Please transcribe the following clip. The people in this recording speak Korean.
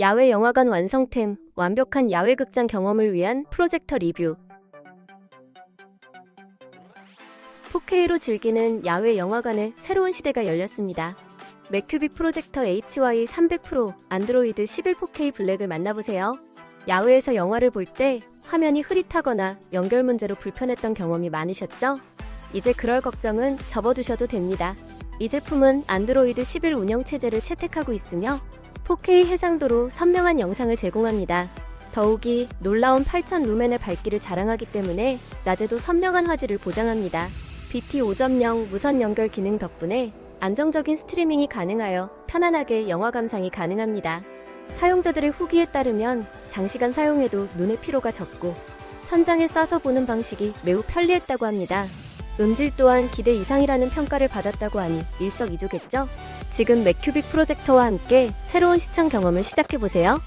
야외 영화관 완성템, 완벽한 야외 극장 경험을 위한 프로젝터 리뷰. 4K로 즐기는 야외 영화관의 새로운 시대가 열렸습니다. 맥큐빅 프로젝터 HY 300 프로 안드로이드 11 4K 블랙을 만나보세요. 야외에서 영화를 볼 때 화면이 흐릿하거나 연결 문제로 불편했던 경험이 많으셨죠? 이제 그럴 걱정은 접어두셔도 됩니다. 이 제품은 안드로이드 11 운영 체제를 채택하고 있으며 4K 해상도로 선명한 영상을 제공합니다. 더욱이 놀라운 8000 루멘의 밝기를 자랑하기 때문에 낮에도 선명한 화질을 보장합니다. BT 5.0 무선 연결 기능 덕분에 안정적인 스트리밍이 가능하여 편안하게 영화 감상이 가능합니다. 사용자들의 후기에 따르면 장시간 사용해도 눈의 피로가 적고 천장에 쏴서 보는 방식이 매우 편리했다고 합니다. 음질 또한 기대 이상이라는 평가를 받았다고 하니 일석이조겠죠? 지금 맥큐빅 프로젝터와 함께 새로운 시청 경험을 시작해보세요.